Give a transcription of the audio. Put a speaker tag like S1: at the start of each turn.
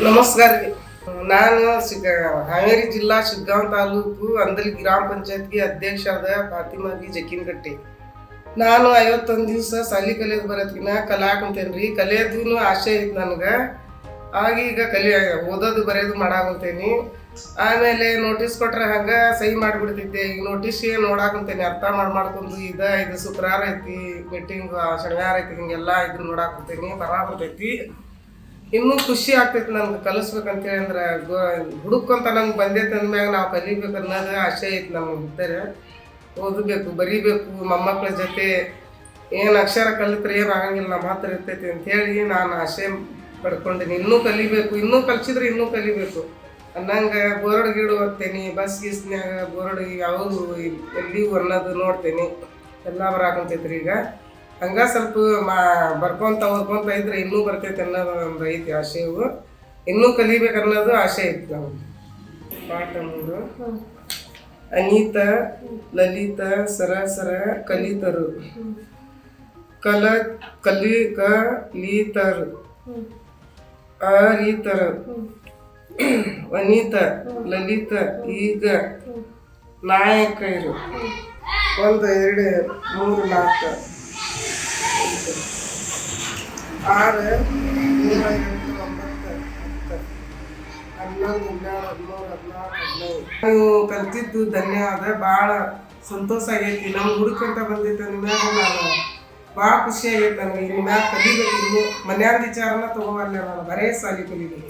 S1: ನಮಸ್ಕಾರ ರೀ. ನಾನು ಹಾವೇರಿ ಜಿಲ್ಲಾ ಶಿಗ್ಗಾಂವ್ ತಾಲೂಕು ಅಂದಲಿ ಗ್ರಾಮ ಪಂಚಾಯತ್ಗೆ ಅಧ್ಯಕ್ಷ ಆದ ಫಾತಿಮಾಗಿ ಜಕ್ಕಿನಗಟ್ಟಿ ನಾನು ಐವತ್ತೊಂದು ದಿವಸ ಸಾಲಿ ಕಲಿಯೋದು ಬರೋದ್ಕಿನ ಕಲಾಕುಂತೇನೆ ರೀ ಕಲಿಯೋದೂ ಆಸೆ ಐತೆ ನನಗೆ. ಆಗ ಈಗ ಕಲಿ ಓದೋದು ಬರೆಯೋದು ಮಾಡಾಕಂತೇನಿ. ಆಮೇಲೆ ನೋಟಿಸ್ ಕೊಟ್ರೆ ಹಂಗೆ ಸಹಿ ಮಾಡಿಬಿಡ್ತಿದ್ದೆ. ಈಗ ನೋಟೀಸ್ ಏನು ನೋಡಾಕಂತೇನಿ. ಅರ್ಥ ಮಾಡಿ ಮಾಡ್ಕೊಂಡು ಇದ, ಇದು ಶುಕ್ರವಾರ ಐತಿ ಮೀಟಿಂಗ್ ಶನಿವಾರ ಐತಿ, ಹಿಂಗೆಲ್ಲ ಇದನ್ನ ನೋಡಾಕಂತೇನಿ. ಬರಾಕುಂತೈತಿ ಇನ್ನೂ ಖುಷಿ ಆಗ್ತೈತಿ ನಮ್ಗೆ ಕಲಿಸ್ಬೇಕಂತೇಳಿ ಅಂದ್ರೆ ಹುಡುಕೊಂತ ನಮ್ಗೆ ಬಂದೈತೆ ಅಂದ್ಮ್ಯಾಗ ನಾವು ಕಲಿಬೇಕು ಅನ್ನೋದು ಆಸೆ ಐತಿ ನಮ್ಮ ಇದ್ದರೆ ಓದಬೇಕು, ಬರಿಬೇಕು ಮೊಮ್ಮಕ್ಕಳ ಜೊತೆ ಏನು ಅಕ್ಷರ ಕಲಿತ್ರೆ ಏನು ಆಗಂಗಿಲ್ಲ ನಮ್ಮ ಹತ್ರ ಇರ್ತೈತಿ ಅಂತೇಳಿ ನಾನು ಆಸೆ ಪಡ್ಕೊಂಡಿನಿ. ಇನ್ನೂ ಕಲಿಬೇಕು, ಇನ್ನೂ ಕಲ್ಸಿದ್ರೆ ಇನ್ನೂ ಕಲಿಬೇಕು. ಅನ್ನಂಗೆ ಬೋರ್ಡ್ ಗೀಡು ಓದ್ತೇನೆ, ಬಸ್ ಗೀಸ್ನ್ಯಾಗ ಬೋರ್ಡ್, ಯಾವುದು ಎಲ್ಲಿ ಅನ್ನೋದು ನೋಡ್ತೇನೆ. ಎಲ್ಲ ಬರಾಕಂತೈತ್ರಿ ಈಗ. ಹಂಗ ಸ್ವಲ್ಪ ಮಾ ಬರ್ಕೊಂತ ಓದ್ಕೊಂತ ಇದ್ರೆ ಇನ್ನೂ ಬರ್ತೈತೆ ಅನ್ನೋದು ಒಂದು ಐತಿ ಆಸೆವು ಇನ್ನೂ ಕಲಿಬೇಕು ಅನ್ನೋದು ಆಸೆ ಐತಿ ನಮ್ಗೆ ಪಾಠ ಮೂರು ಅನೀತ, ಲಲಿತ, ಸರಸರ ಸರ ಕಲಿತರು. ಕಲ, ಕಲಿ ಕಲಿತರು ಅರೀತರ. ಅನೀತ, ಲಲಿತ, ಈಗ ನಾಯಕ ಇರು ಒಂದು, ಎರಡು, ಮೂರು, ನಾಲ್ಕು. ಆರು ಏಳು ಎಂಟು ಒಂಬತ್ತು ಹತ್ತು ನೀವು ಕಲ್ತಿದ್ದು ಧನ್ಯವಾದ ಭಾಳ ಸಂತೋಷ ಆಗೈತಿ ನಮ್ಮ ಹುಡುಕಂತ ಬಂದಿತ್ತು ನಿಮ್ಮ ನಾನು ಭಾಳ ಖುಷಿ ಆಗೈತೆ ನನಗೆ ಇನ್ನು ಮ್ಯಾಗ ಕಲಿಬೇಕು ಮನ್ಯಾಗ ವಿಚಾರನ ತಗೋಬಲ್ಲ ನಾನು ಬರೇ ಸಾಲಿ ಕಲಿಬೇಕು